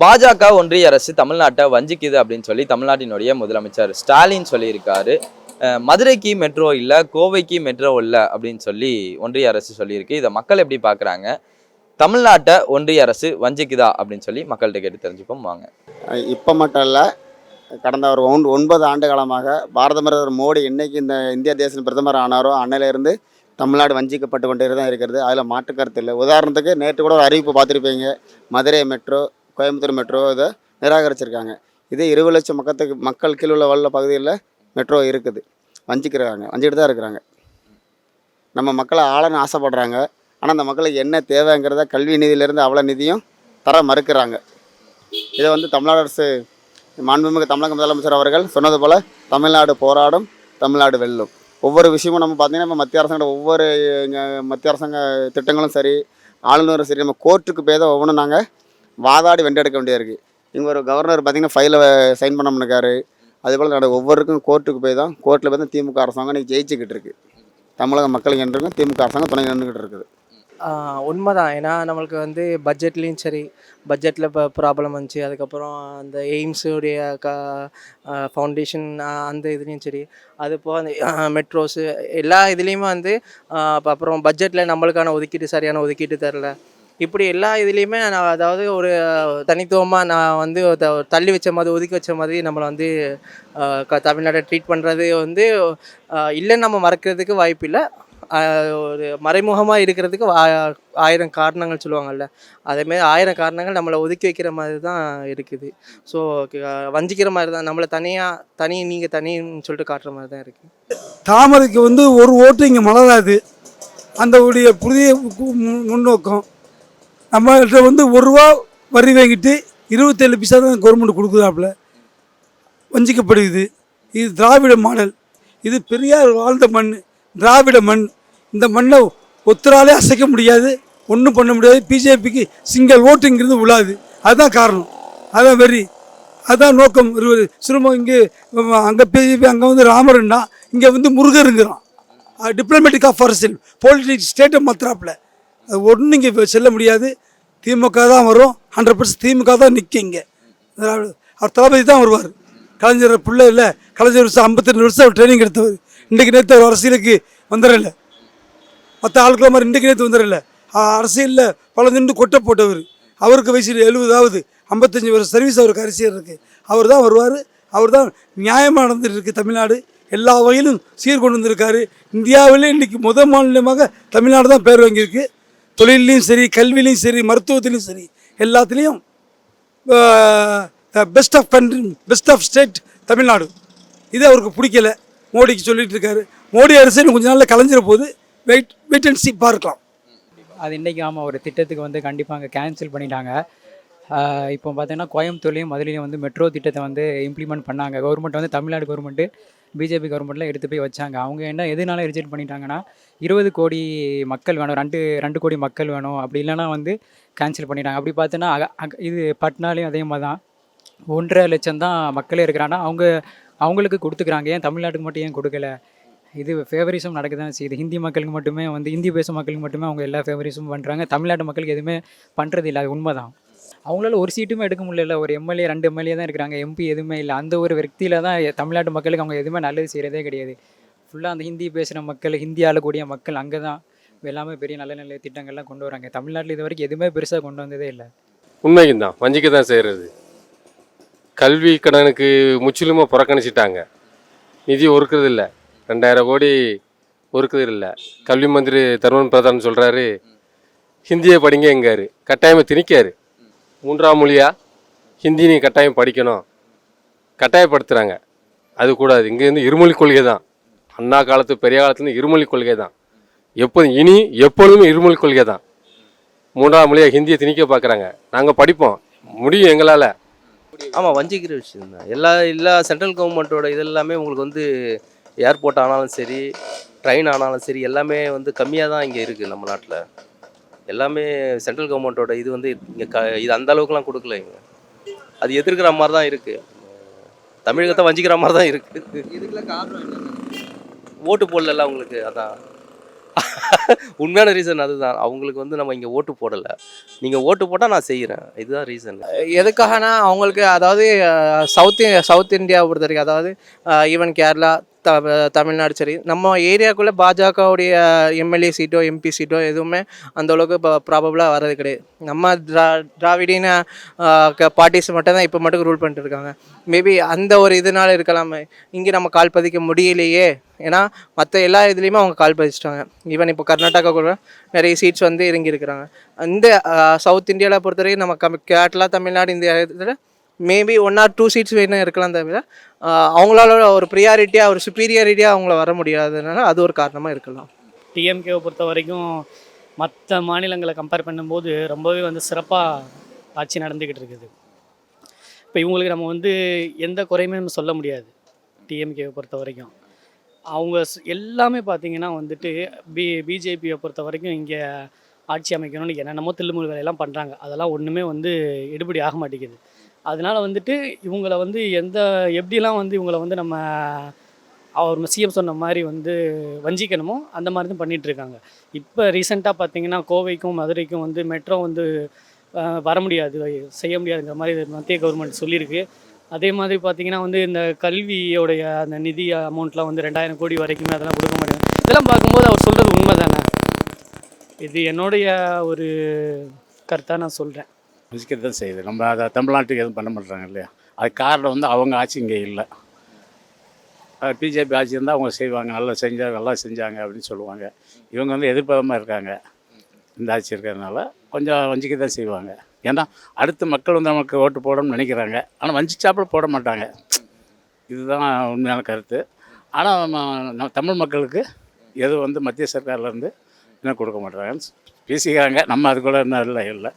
பாஜக ஒன்றிய அரசு தமிழ்நாட்டை வஞ்சிக்குது அப்படின்னு சொல்லி தமிழ்நாட்டினுடைய முதலமைச்சர் ஸ்டாலின் சொல்லியிருக்காரு. மதுரைக்கு மெட்ரோ இல்லை கோவைக்கு மெட்ரோ இல்லை அப்படின்னு சொல்லி ஒன்றிய அரசு சொல்லியிருக்கு. இதை மக்கள் எப்படி பார்க்குறாங்க? தமிழ்நாட்டை ஒன்றிய அரசு வஞ்சிக்குதா அப்படின்னு சொல்லி மக்கள்கிட்ட கேட்டு தெரிஞ்சுப்போம். வாங்க. இப்போ மட்டும் இல்லை கடந்த ஒரு ஒன் ஒன்பது ஆண்டு காலமாக பாரத பிரதமர் மோடி என்னைக்கு இந்த இந்திய தேச பிரதமர் ஆனாரோ அன்னையிலிருந்து தமிழ்நாடு வஞ்சிக்கப்பட்டு கொண்டே தான் இருக்கிறது. அதில் மாற்று கருத்து இல்லை. உதாரணத்துக்கு நேற்று கூட ஒரு அறிவிப்பு பார்த்துருப்பீங்க. மதுரை மெட்ரோ கோயம்புத்தூர் மெட்ரோ இதை நிராகரிச்சிருக்காங்க. இதே இருபது லட்சம் மக்கத்துக்கு மக்கள் கீழ் உள்ள வல்ல பகுதியில் மெட்ரோ இருக்குது. வஞ்சிக்கிறாங்க வஞ்சிக்கிட்டு தான் இருக்கிறாங்க. நம்ம மக்களை ஆளன்னு ஆசைப்படுறாங்க. ஆனால் அந்த மக்களுக்கு என்ன தேவைங்கிறத கல்வி நிதியிலேருந்து அவ்வளோ நிதியும் தர மறுக்கிறாங்க. இதை வந்து தமிழ்நாடு அரசு மாண்புமிகு தமிழக முதலமைச்சர் அவர்கள் சொன்னது போல் தமிழ்நாடு போராடும் தமிழ்நாடு வெல்லும். ஒவ்வொரு விஷயமும் நம்ம பார்த்திங்கன்னா இப்போ மத்திய அரசாங்க ஒவ்வொரு மத்திய அரசாங்க திட்டங்களும் சரி ஆளுநரும் சரி நம்ம கோர்ட்டுக்கு போய் தான் ஒவ்வொன்றும் நாங்கள் வாதாடி வென்றெடுக்க வேண்டியது இருக்குது இங்கே ஒரு கவர்னர் பார்த்திங்கன்னா ஃபைலை சைன் பண்ண முடியாரு அதேபோல் நட ஒவ்வொருக்கும் கோர்ட்டுக்கு போய் தான் கோர்ட்டில் போய் தான் திமுக அரசாங்கம் இன்றைக்கி ஜெயிச்சுக்கிட்டு இருக்குது தமிழக மக்களுக்கு என்றுக்கும் திமுக அரசாங்கம் துணை நின்றுக்கிட்டு இருக்குது. உண்மைதான். ஏன்னா நம்மளுக்கு வந்து பட்ஜெட்லேயும் சரி பட்ஜெட்டில் இப்போ ப்ராப்ளம் வந்துச்சு. அதுக்கப்புறம் அந்த எய்ம்ஸுடைய க ஃபவுண்டேஷன் அந்த இதுலேயும் சரி அது போக அந்த மெட்ரோஸு எல்லா இதுலேயுமே வந்து அப்புறம் பட்ஜெட்டில் நம்மளுக்கான ஒதுக்கீடு சரியான ஒதுக்கீடு தரல. இப்படி எல்லா இதுலேயுமே நான் அதாவது ஒரு தனித்துவமாக நான் வந்து த- தள்ளி வச்ச மாதிரி ஒதுக்கி வச்ச மாதிரி நம்மளை வந்து க- தமிழ்நாட்டை ட்ரீட் பண்ணுறது வந்து இல்லைன்னு நம்ம மறக்கிறதுக்கு வாய்ப்பு இல்லை. ஒரு மறைமுகமாக இருக்கிறதுக்கு ஆயிரம் காரணங்கள் சொல்லுவாங்கல்ல. அதேமாரி ஆயிரம் காரணங்கள் நம்மளை ஒதுக்கி வைக்கிற மாதிரி தான் இருக்குது. ஸோ வஞ்சிக்கிற மாதிரி தான் நம்மளை தனியாக தனி நீங்கள் தனின்னு சொல்லிட்டு காட்டுற மாதிரி தான் இருக்குது தாமரைக்கு வந்து ஒரு ஓட்டு இங்கே மலராது. அந்த உடைய புதிய மு- முன்னோக்கம். நம்மகிட்ட வந்து ஒரு ரூபா வரி வாங்கிட்டு இருபத்தேழு பைசா தான் கவர்மெண்ட் கொடுக்குறாப்புல வஞ்சிக்கப்படுகிறது. இது திராவிட மாடல். இது பெரியார் வாழ்ந்த மண் திராவிட மண். இந்த மண்ணை ஒத்தராலே அசைக்க முடியாது. ஒன்றும் பண்ண முடியாது. பிஜேபிக்கு சிங்கிள் ஓட்டுங்கிறது விழாது அதுதான் காரணம். அதான் வெறி அதுதான் நோக்கம். இருபது சிறுமம் இங்கே அங்கே பிஜேபி அங்கே வந்து ராமருன்னா இங்கே வந்து முருகருங்கிறான். டிப்ளமேட்டிக் ஆஃப் அரசியல் பொலிட்டிக்ஸ் ஸ்டேட்டை மாத்திராப்பில் அது ஒன்றும் இங்கே செல்ல முடியாது. திமுக தான் வரும். ஹண்ட்ரட் பர்சன்ட் திமுக தான் நிற்கும் இங்கே. அவர் தளபதி தான் வருவார். கலைஞர் பிள்ளை இல்லை. கலைஞர் வருஷம் ஐம்பத்தெண்டு வருஷம் அவர் ட்ரைனிங் எடுத்தவர். இன்றைக்கு நேற்று அவர் அரசியலுக்கு வந்துடல மற்ற ஆட்களை மாதிரி இன்றைக்கு நேற்று வந்துடல அரசியலில் பல நின்று கொட்டை போட்டவர். அவருக்கு வயசு எழுபதாவது ஐம்பத்தஞ்சு வருஷம் சர்வீஸ் அவருக்கு அரசியல் இருக்குது அவர் தான் வருவார். அவர் தான் நியாயமாக நடந்துட்டு இருக்குது தமிழ்நாடு. எல்லா வகையிலும் சீர்கொண்டு வந்திருக்காரு. இந்தியாவிலே இன்றைக்கி முதல் மாநிலமாக தமிழ்நாடு தான் பேர் வாங்கியிருக்கு. தொழிலையும் சரி கல்விலையும் சரி மருத்துவத்திலையும் சரி எல்லாத்துலேயும் best of country best of state Tamil Nadu. இது அவருக்கு பிடிக்கல. மோடிக்கு சொல்லிட்டு இருக்காரு. மோடி அரசு கொஞ்ச நாளில் கலைஞ்சிட போது வெயிட் வெயிட் அண்ட் சி பார்க்கலாம். அது இன்றைக்கி ஆமாம் ஒரு திட்டத்துக்கு வந்து கண்டிப்பாக அங்கே கேன்சல் பண்ணிட்டாங்க. இப்போ பார்த்தீங்கன்னா கோயம்புத்தூர்லேயும் மதுரையிலையும் வந்து மெட்ரோ திட்டத்தை வந்து இம்ப்ளிமெண்ட் பண்ணாங்க. கவர்மெண்ட் வந்து தமிழ்நாடு கவர்மெண்ட்டு பிஜேபி கவர்மெண்ட்டில் எடுத்து போய் வச்சாங்க. அவங்க என்ன எதுனால ரிஜெக்ட் பண்ணிட்டாங்கன்னா இருபது கோடி மக்கள் வேணும் ரெண்டு ரெண்டு கோடி மக்கள் வேணும் அப்படி இல்லைன்னா வந்து கேன்சல் பண்ணிட்டாங்க. அப்படி பார்த்தோன்னா இது பட்னாலையும் அதே மாதிரி தான். ஒன்றரை லட்சம் தான் மக்களே இருக்கிறாங்கன்னா அவங்க அவங்களுக்கு கொடுத்துக்கிறாங்க. ஏன் தமிழ்நாட்டுக்கு மட்டும் ஏன் கொடுக்கல? இது ஃபேவரிசம் நடக்க தான் செய்யுது. ஹிந்தி மக்களுக்கு மட்டுமே வந்து ஹிந்தி பேசும் மக்களுக்கு மட்டுமே அவங்க எல்லா ஃபேவரிசமும் பண்ணுறாங்க தமிழ்நாட்டு மக்களுக்கு எதுவுமே பண்ணுறது இல்லை. அது உண்மை தான் அவங்களால ஒரு சீட்டுமே எடுக்க முடியல. ஒரு எம்எல்ஏ ரெண்டு எம்எல்ஏ தான் இருக்கிறாங்க. எம்பி எதுவுமே இல்லை. அந்த ஒரு வக்தியில் தான் தமிழ்நாட்டு மக்களுக்கு அவங்க எதுவுமே நல்லது செய்கிறதே கிடையாது. ஃபுல்லாக அந்த ஹிந்தி பேசுகிற மக்கள் ஹிந்தி கூடிய மக்கள் அங்கே தான் எல்லாமே பெரிய நல்ல நல்ல திட்டங்கள்லாம் கொண்டு வராங்க. தமிழ்நாட்டில் இது வரைக்கும் எதுவுமே பெருசாக கொண்டு வந்ததே இல்லை. உண்மைக்கும் தான் வஞ்சிக்க தான் செய்கிறது கல்வி கடனுக்கு முற்றிலுமாக புறக்கணிச்சிட்டாங்க. நிதி ஒருக்கிறது இல்லை. ரெண்டாயிரம் கோடி ஒருக்கிறது இல்லை. கல்வி மந்திரி தருண் பிரதான் சொல்கிறாரு ஹிந்தியை படிங்க எங்கார் கட்டாயமாக திணிக்காரு. மூன்றாம் மொழியா? ஹிந்தி நீ கட்டாயம் படிக்கணும். கட்டாயப்படுத்துகிறாங்க அது கூடாது. இங்கேருந்து இருமொழி கொள்கை தான். அண்ணா காலத்து பெரிய காலத்துலேருந்து இருமொழி கொள்கை தான். எப்போதும் இனி எப்பொழுதுமே இருமொழி கொள்கை தான். மூன்றாம் மொழியாக ஹிந்தியை திணிக்க பார்க்குறாங்க. நாங்கள் படிப்போம். முடியும் எங்களால். ஆமாம் வஞ்சிக்கிற விஷயம் தான். எல்லா எல்லா சென்ட்ரல் கவர்மெண்ட்டோட இது எல்லாமே உங்களுக்கு வந்து ஏர்போர்ட் ஆனாலும் சரி ட்ரெயின் ஆனாலும் சரி எல்லாமே வந்து கம்மியாக தான் இங்கே இருக்குது நம்ம நாட்டில். எல்லாமே சென்ட்ரல் கவர்மெண்ட்டோட இது வந்து இங்கே க இது அந்த அளவுக்குலாம் கொடுக்கல இங்கே அது எதிர்க்கிற மாதிரி தான் இருக்குது தமிழகத்தை வஞ்சிக்கிற மாதிரி தான் இருக்குது ஓட்டு போடல உங்களுக்கு அதான். உண்மையான ரீசன் அதுதான். அவங்களுக்கு வந்து நம்ம இங்கே ஓட்டு போடலை. நீங்கள் ஓட்டு போட்டால் நான் செய்கிறேன் இதுதான் ரீசன் எதுக்காகனா அவங்களுக்கு அதாவது சவுத் சவுத் இந்தியா பொறுத்த வரைக்கும் அதாவது ஈவன் கேரளா த தமிழ்நாடு சரி. நம்ம ஏரியாக்குள்ளே பாஜகவுடைய எம்எல்ஏ சீட்டோ எம்பி சீட்டோ எதுவுமே அந்தளவுக்கு இப்போ ப்ராபபிளாக வர்றது கிடையாது. நம்ம திரா திராவிடின பார்ட்டிஸ் மட்டும் தான் இப்போ மட்டும் ரூல் பண்ணிட்டு இருக்காங்க. மேபி அந்த ஒரு இதனால இருக்கலாமே. இங்கே நம்ம கால் பதிக்க முடியலையே. ஏன்னா மற்ற எல்லா இதுலேயுமே அவங்க கால் பதிச்சிட்டாங்க. ஈவன் இப்போ கர்நாடகா கூட நிறைய சீட்ஸ் வந்து இறங்கியிருக்கிறாங்க. இந்த சவுத் இந்தியாவில் பொறுத்த வரைக்கும் நம்ம கம் கேரளா தமிழ்நாடு இந்த இதில் maybe one or two seats வேணும் இருக்கலாம் தவிர அவங்களால ஒரு ப்ரியாரிட்டியாக ஒரு சுப்பீரியாரிட்டியாக அவங்கள வர முடியாததுனால அது ஒரு காரணமாக இருக்கலாம். டிஎம்கேவை பொறுத்த வரைக்கும் மற்ற மாநிலங்களை கம்பேர் பண்ணும்போது ரொம்பவே வந்து சிறப்பாக ஆட்சி நடந்துக்கிட்டு இருக்குது. இப்போ இவங்களுக்கு நம்ம வந்து எந்த குறையுமே நம்ம சொல்ல முடியாது டிஎம்கேவை பொறுத்த வரைக்கும் அவங்க ஸ்- எல்லாமே பார்த்தீங்கன்னா வந்துட்டு பி பிஜேபியை பொறுத்த வரைக்கும் இங்கே ஆட்சி அமைக்கணும்னு என்னென்னமோ தில்லுமுல் வேலையெல்லாம் பண்ணுறாங்க அதெல்லாம் ஒன்றுமே வந்து எடுபடி ஆக மாட்டேங்குது. அதனால வந்துட்டு இவங்களை வந்து எந்த எப்படிலாம் வந்து இவங்களை வந்து நம்ம அவர் சிஎம் சொன்ன மாதிரி வந்து வஞ்சிக்கணுமோ அந்த மாதிரி தான் பண்ணிகிட்ருக்காங்க இருக்காங்க. இப்போ ரீசெண்டாக பார்த்தீங்கன்னா கோவைக்கும் மதுரைக்கும் வந்து மெட்ரோ வந்து வர முடியாது செய்ய முடியாதுங்கிற மாதிரி மத்திய கவர்மெண்ட் சொல்லியிருக்கு. அதே மாதிரி பார்த்தீங்கன்னா வந்து இந்த கல்வியோடைய அந்த நிதி அமௌண்ட்லாம் வந்து ரெண்டாயிரம் கோடி வரைக்குமே அதெல்லாம் கொடுக்க மாட்டாங்க இதெல்லாம் பார்க்கும்போது அவர் சொல்கிறது உண்மை தானே இது என்னுடைய ஒரு கருத்தாக நான் சொல்கிறேன் வசிக்கிறது தான் செய்யுது. நம்ம அதை தமிழ்நாட்டுக்கு எதுவும் பண்ண மாட்டாங்க இல்லையா? அது காரணம் வந்து அவங்க ஆட்சி இங்கே இல்லை. பிஜேபி ஆட்சி இருந்தால் அவங்க செய்வாங்க. நல்லா செஞ்சாங்க நல்லா செஞ்சாங்க அப்படின்னு சொல்லுவாங்க. இவங்க வந்து எதிர்பாரமாக இருக்காங்க. இந்த ஆட்சி இருக்கிறதுனால கொஞ்சம் வஞ்சிக்க தான் செய்வாங்க. ஏன்னா அடுத்து மக்கள் வந்து நமக்கு ஓட்டு போடணும்னு நினைக்கிறாங்க. ஆனால் வஞ்சிச்சாப்பில் போட மாட்டாங்க. இதுதான் உண்மையான கருத்து. ஆனால் நம்ம தமிழ் மக்களுக்கு எதுவும் வந்து மத்திய சர்க்கார்லேருந்து இன்னும் கொடுக்க மாட்டாங்கன்னு பேசிக்கிறாங்க. நம்ம அதுக்குள்ளே என்ன இல்லை இல்லை.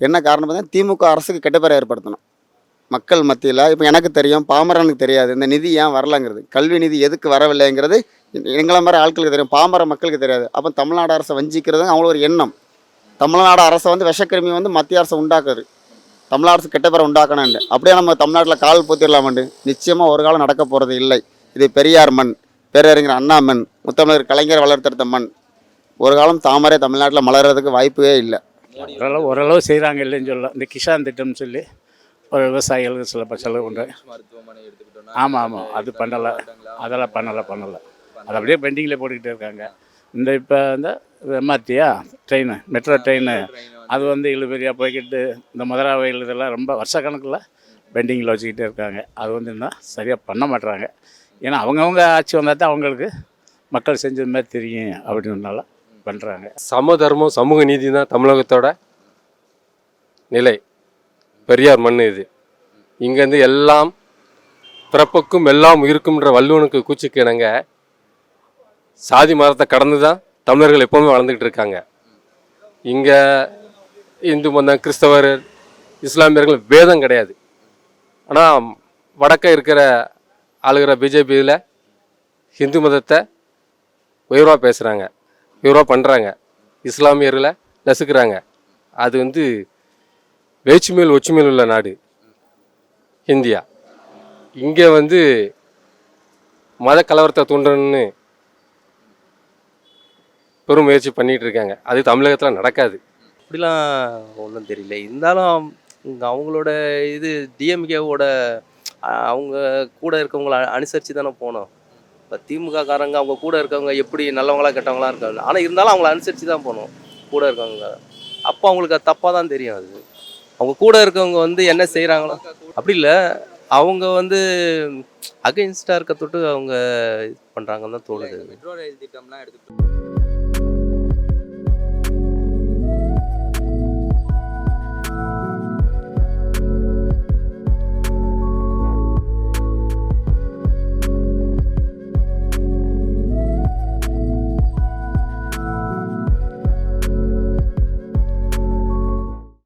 என்ன காரணம் பார்த்தீங்கன்னா திமுக அரசுக்கு கெட்ட பேரை ஏற்படுத்தணும். மக்கள் மத்தியில் இப்போ எனக்கு தெரியும் பாமரனுக்கு தெரியாது இந்த நிதி ஏன் வரலங்கிறது. கல்வி நிதி எதுக்கு வரவில்லைங்கிறது எங்களை மாதிரி ஆட்களுக்கு தெரியும் பாமர மக்களுக்கு தெரியாது. அப்போ தமிழ்நாடு அரசை வஞ்சிக்கிறது அவங்கள ஒரு எண்ணம். தமிழ்நாடு அரசை வந்து விஷக்கிருமி வந்து மத்திய அரசு உண்டாக்குது. தமிழ்நாடு அரசு கெட்ட பேரை உண்டாக்கணும்னு அப்படியே நம்ம தமிழ்நாட்டில் கால் பூத்திடலாமண்டு? நிச்சயமாக ஒரு காலம் நடக்க போகிறது இல்லை. இது பெரியார் மண் பேரறிஞர் அண்ணா மண் முத்தமிழர் கலைஞர் வளர்த்தெடுத்த மண். ஒரு காலம் தாமரை தமிழ்நாட்டில் மலர்றதுக்கு வாய்ப்பே இல்லை. ஓரளவு ஓரளவு செய்கிறாங்க இல்லைன்னு சொல்லலாம் இந்த கிஷான் திட்டம்னு சொல்லி ஒரு விவசாயிகளுக்கு சில செலவு உண்டு. ஆமாம் ஆமாம் அது பண்ணலை. அதெல்லாம் பண்ணலை பண்ணலை. அது அப்படியே பெண்டிங்கில் போட்டுக்கிட்டே இருக்காங்க. இந்த இப்போ இந்த எம்ஆர்டியா ட்ரெயின். Metro train. அது வந்து இழுபறியாக போய்கிட்டு இந்த மதுராவையில் இதெல்லாம் ரொம்ப வருஷ கணக்கில் பெண்டிங்கில் வச்சுக்கிட்டே இருக்காங்க. அது வந்து இன்னும் சரியாக பண்ண மாட்டுறாங்க ஏன்னா அவங்கவுங்க ஆட்சி வந்தால் தான் அவங்களுக்கு மக்கள் செஞ்சது மாதிரி தெரியும் அப்படின்றனால பண்ணுறாங்க சம தர்மம் சமூக நீதி தான் தமிழகத்தோட நிலை. பெரியார் மண் இது. இங்கேருந்து எல்லாம் பிறப்புக்கும் எல்லாம் இருக்கும்ன்ற வள்ளுவனுக்கு கூச்சுக்கு இணங்க சாதி மதத்தை கடந்து தான் தமிழர்கள் எப்போவுமே வளர்ந்துக்கிட்டு இருக்காங்க. இங்கே இந்து மதம் கிறிஸ்தவர் இஸ்லாமியர்கள் வேதம் கிடையாது. ஆனால் வடக்க இருக்கிற ஆளுகிற பிஜேபியில் ஹிந்து மதத்தை உயர்வாக பேசுகிறாங்க இவரோ பண்ணுறாங்க இஸ்லாமியர்களை நசுக்கிறாங்க. அது வந்து வேச்சுமேல் ஒற்றுமையில் உள்ள நாடு இந்தியா. இங்கே வந்து மத கலவரத்தை தூண்டணும்னு பெரும் முயற்சி பண்ணிகிட்டு இருக்காங்க. அது தமிழகத்தில் நடக்காது. அப்படிலாம் ஒன்றும் தெரியல. இருந்தாலும் அவங்களோட இது டிஎம்கேவோட அவங்க கூட இருக்கவங்கள அனுசரித்து தானே போனோம். இப்போ திமுக காரங்க அவங்க கூட இருக்கவங்க எப்படி நல்லவங்களா கெட்டவங்களா இருக்காங்க. ஆனால் இருந்தாலும் அவங்கள அனுசரித்து தான் போகணும். கூட இருக்கவங்க. அப்போ அவங்களுக்கு அது தப்பாக தான் தெரியும் அது. அவங்க கூட இருக்கவங்க வந்து என்ன செய்கிறாங்களோ அப்படி இல்லை. அவங்க வந்து அகைன்ஸ்டாக இருக்க தொட்டு அவங்க இது பண்ணுறாங்கன்னு தான் தோணுது.